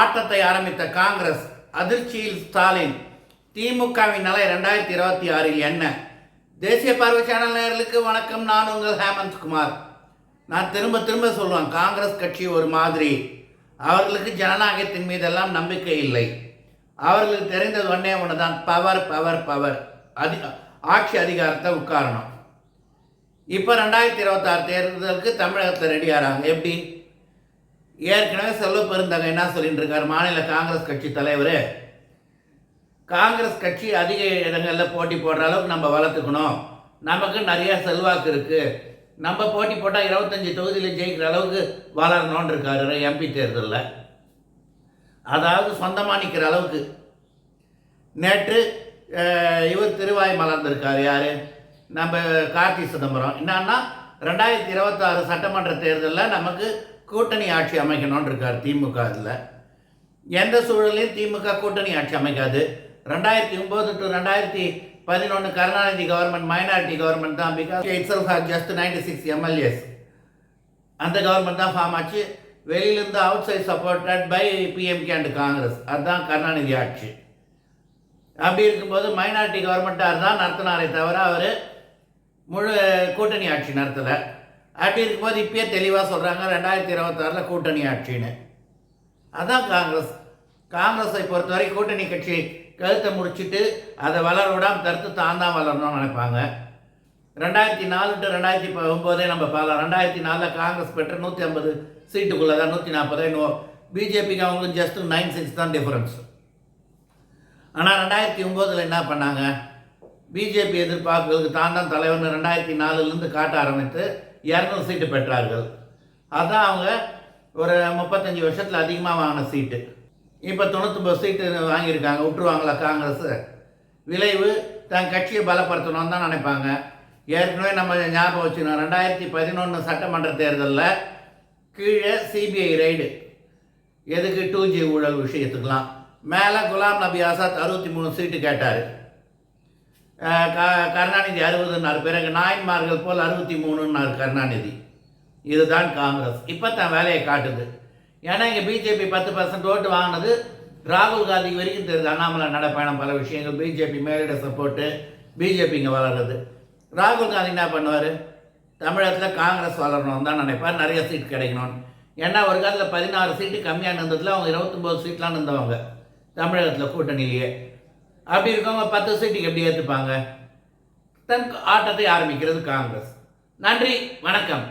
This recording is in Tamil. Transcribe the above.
ஆட்டத்தை ஆரம்பித்த காங்கிரஸ் அதிர்ச்சியில் ஸ்டாலின். திமுகவின் நிலை ரெண்டாயிரத்தி இருபத்தி ஆறில் என்ன? தேசிய பார்வை சேனல் நேர்களுக்கு வணக்கம். நான் உங்கள் ஹேமந்த் குமார். நான் திரும்ப திரும்ப சொல்லுவேன் காங்கிரஸ் கட்சி ஒரு மாதிரி. அவர்களுக்கு ஜனநாயகத்தின் மீதெல்லாம் நம்பிக்கை இல்லை. அவர்களுக்கு தெரிந்தது ஒன்றே ஒன்று தான் பவர் பவர் பவர் அதி ஆட்சி அதிகாரத்தை உட்காரணும். இப்போ ரெண்டாயிரத்தி இருபத்தாறு தேர்தலுக்கு தமிழகத்தில் ரெடி ஆகிறாங்க எப்படி? ஏற்கனவே செல்வ பெருந்தகை என்ன சொல்லிட்டு இருக்கார்? மாநில காங்கிரஸ் கட்சி தலைவர். காங்கிரஸ் கட்சி அதிக இடங்களில் போட்டி போடுற அளவுக்கு நம்ம வளர்த்துக்கணும். நமக்கு நிறைய செல்வாக்கு இருக்குது நம்ம போட்டி போட்டால் இருபத்தஞ்சி தொகுதியில் ஜெயிக்கிற அளவுக்கு வளரணும்னு இருக்காரு எம்பி தேர்தலில். அதாவது சொந்தமாக நிற்கிற அளவுக்கு. நேற்று இவர் திருவாய் மலர்ந்திருக்கார் யார்? நம்ம கார்த்தி சிதம்பரம். என்னன்னா ரெண்டாயிரத்தி இருபத்தாறு சட்டமன்ற தேர்தலில் நமக்கு கூட்டணி ஆட்சி அமைக்கணும்னு இருக்கார் திமுக இதில் எந்த சூழலையும் திமுக கூட்டணி ஆட்சி அமைக்காது. ரெண்டாயிரத்தி ஒம்பது டு ரெண்டாயிரத்தி பதினொன்று கருணாநிதி கவர்மெண்ட் மைனாரிட்டி கவர்மெண்ட் தான் பிகாஸ் இட்ஸ் ஹார் ஜஸ்ட் நைன்டி சிக்ஸ் எம்எல்ஏஸ் அந்த கவர்மெண்ட் தான் ஃபார்ம் ஆச்சு. வெளியிலிருந்து outside supported by PMK and Congress அதுதான் கருணாநிதி ஆட்சி. அப்படி இருக்கும்போது மைனாரிட்டி கவர்மெண்ட்டாக தான் நடத்தினாரே தவிர அவர் முழு கூட்டணி ஆட்சி நடத்தலை. அப்படி இருக்கும்போது இப்பயே தெளிவாக சொல்கிறாங்க ரெண்டாயிரத்தி இருபத்தாறில் கூட்டணி ஆட்சின்னு. அதான் காங்கிரஸ். காங்கிரஸை பொறுத்தவரை கூட்டணி கட்சி கழுத்தை முடிச்சிட்டு அதை வளர விடாமல் தடுத்து தான் தான் வளரணும்னு நினைப்பாங்க. ரெண்டாயிரத்தி நாலு டு ரெண்டாயிரத்தி ப- ஒம்போதே நம்ம பார்க்கலாம். ரெண்டாயிரத்தி நாலில் காங்கிரஸ் பெற்ற நூற்றி ஐம்பது சீட்டுக்குள்ளே தான் நூற்றி நாற்பது. இன்னும் பிஜேபிக்கு அவங்களுக்கு ஜஸ்ட் நைன் சிக்ஸ் தான் டிஃப்ரென்ஸ் ஆனால் ரெண்டாயிரத்தி ஒம்போதில் என்ன பண்ணாங்க? பிஜேபி எதிர்பார்ப்புகளுக்கு தான் தான் தலைவர்னு ரெண்டாயிரத்தி நாலுலேருந்து காட்ட ஆரம்பித்து இரநூறு சீட்டு பெற்றார்கள். அதான் அவங்க ஒரு முப்பத்தஞ்சு வருஷத்தில் அதிகமாக வாங்கின சீட்டு. இப்போ தொண்ணூத்தொம்பது சீட்டு வாங்கியிருக்காங்க விட்டுருவாங்களா காங்கிரஸு? விளைவு தன் கட்சியை பலப்படுத்தணும்னு தான் நினைப்பாங்க. ஏற்கனவே நம்ம ஞாபகம் வச்சுக்கணும் ரெண்டாயிரத்தி பதினொன்று சட்டமன்ற தேர்தலில் கீழே சிபிஐ ரைடு எதுக்கு டூ ஜி ஊழல் விஷயத்துக்கெலாம் மேலே குலாம் நபி ஆசாத் அறுபத்தி மூணு சீட்டு கேட்டார். கருணாநிதி அறுபதுன்னாரு. பிறகு நாயன்மார்கள் போல் அறுபத்தி மூணுன்னாரு கருணாநிதி. இதுதான் காங்கிரஸ். இப்போ தான் வேலையை காட்டுது. ஏன்னா இங்கே பிஜேபி பத்து பர்சன்ட் ஓட்டு வாங்கினது ராகுல் காந்தி வரைக்கும் தெரியுது. அண்ணாமலை நடைப்பயணம் பல விஷயங்கள். பிஜேபி மேலிட சப்போர்ட்டு பிஜேபி இங்கே வளருது ராகுல் காந்தி என்ன பண்ணுவார்? தமிழகத்தில் காங்கிரஸ் வளரணும் தான் நினைப்பார். நிறைய சீட் கிடைக்கணும் ஏன்னா ஒரு காலத்தில் பதினாறு சீட்டு கம்மியாக இருந்ததில் அவங்க இருபத்தொம்போது சீட்லாம் இருந்தவங்க. தமிழகத்தில் கூட்டணியிலேயே. அப்படி இருக்கவங்க பத்து சீட்டுக்கு எப்படி ஏற்றுப்பாங்க தன் ஆட்டத்தை ஆரம்பிக்கிறது காங்கிரஸ். நன்றி வணக்கம்.